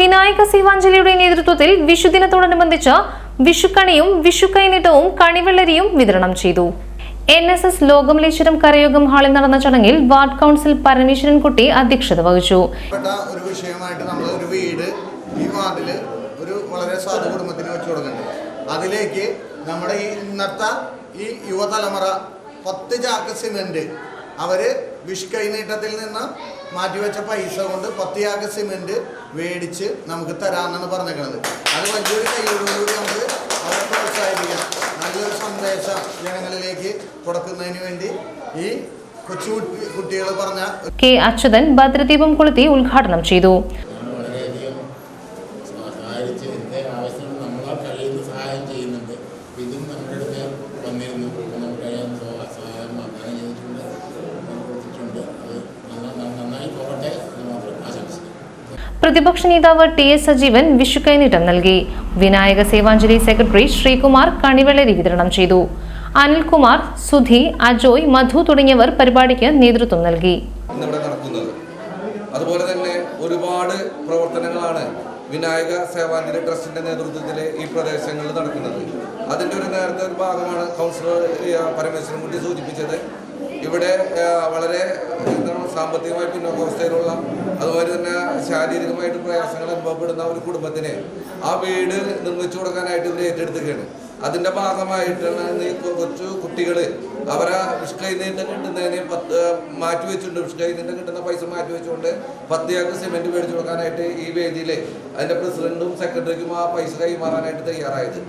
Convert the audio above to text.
വിനായക സേവാഞ്ജലിയുടെ നേതൃത്വത്തിൽ വിഷുദിനത്തോടനുബന്ധിച്ച് വിഷുക്കണിയും വിഷുക്കൈനീട്ടവും കണിവെള്ളരിയും വിതരണം ചെയ്തു. എൻ എസ് എസ് ലോകമലേശ്വരം കരയോഗം ഹാളിൽ നടന്ന ചടങ്ങിൽ വാർഡ് കൗൺസിൽ പരമേശ്വരൻകുട്ടി അധ്യക്ഷത വഹിച്ചു. വിഷയമായിട്ട് നമ്മൾ ഒരു വീട് ഈ വാർഡിൽ ഒരു വളരെ സാധു കുടുംബത്തിന് അതിലേക്ക് നമ്മുടെ ഈ ഇന്നത്തെ ഈ യുവതലമുറ പത്ത് ചാക്ക് സിമെന്റ് അവർ വിഷ് കൈനീട്ടത്തിൽ നിന്ന് മാറ്റിവെച്ച പൈസ കൊണ്ട് പത്തിയാക സിമെന്റ് മേടിച്ച് നമുക്ക് തരാമെന്നാണ് പറഞ്ഞേക്കുന്നത് അത് വലിയൊരു കൈയോടുകൂടി നമുക്ക് അവരെ പ്രോത്സാഹിപ്പിക്കാം. നല്ലൊരു സന്ദേശം ജനങ്ങളിലേക്ക് കൊടുക്കുന്നതിന് വേണ്ടി ഈ കൊച്ചു കുട്ടികൾ പറഞ്ഞ കെ അച്യുതൻ ഭദ്രദീപം കൊളുത്തി ഉദ്ഘാടനം ചെയ്തു. സഹായിച്ച് ആവശ്യത്തിന് നമ്മളാൽ കഴിയുന്ന സഹായം ചെയ്യുന്നുണ്ട്. ഇതും നമ്മുടെ അടുത്ത് പ്രതിപക്ഷ നേതാവ് ടി എസ് സജീവൻ വിഷു കൈനീട്ടം നൽകി. വിനായക സേവാഞ്ജലി സെക്രട്ടറി ശ്രീകുമാർ കണിവെള്ളരി വിതരണം ചെയ്തു. അനിൽകുമാർ സുധി അജോയ് മധു തുടങ്ങിയവർ പരിപാടിക്ക് നേതൃത്വം നൽകി. അതുപോലെ തന്നെ ഒരുപാട് പ്രവർത്തനങ്ങളാണ് വിനായക സേവാഞ്ജലി ട്രസ്റ്റിന്റെ നേതൃത്വത്തിൽ ഈ പ്രദേശങ്ങളിൽ നടക്കുന്നത്. അതിന്റെ ഒരു നേരത്തെ ഒരു ഭാഗമാണ് കൗൺസിലർ പരമേശ്വരൻ കുട്ടി സൂചിപ്പിച്ചത്. ഇവിടെ വളരെ സാമ്പത്തികമായി പിന്നോക്കാവസ്ഥയിലുള്ള അതുപോലെ തന്നെ ശാരീരികമായിട്ട് പ്രയാസങ്ങൾ അനുഭവപ്പെടുന്ന ഒരു കുടുംബത്തിന് ആ വീട് നിർമ്മിച്ചു കൊടുക്കാനായിട്ട് ഇവർ ഏറ്റെടുത്തുകയാണ് അതിന്റെ ഭാഗമായിട്ടാണ് ഈ കൊച്ചു കുട്ടികൾ അവരെ വിഷ്കൈനീട്ടം കിട്ടുന്നതിന് പത്ത് മാറ്റി വെച്ചിട്ടുണ്ട്. വിഷ്കൈനീട്ടം കിട്ടുന്ന പൈസ മാറ്റി വെച്ചുകൊണ്ട് പത്ത് ചാക്ക് സിമെന്റ് മേടിച്ചു കൊടുക്കാനായിട്ട് ഈ വേദിയിൽ അതിന്റെ പ്രസിഡന്റും സെക്രട്ടറിക്കും ആ പൈസ കൈമാറാനായിട്ട് തയ്യാറായത്.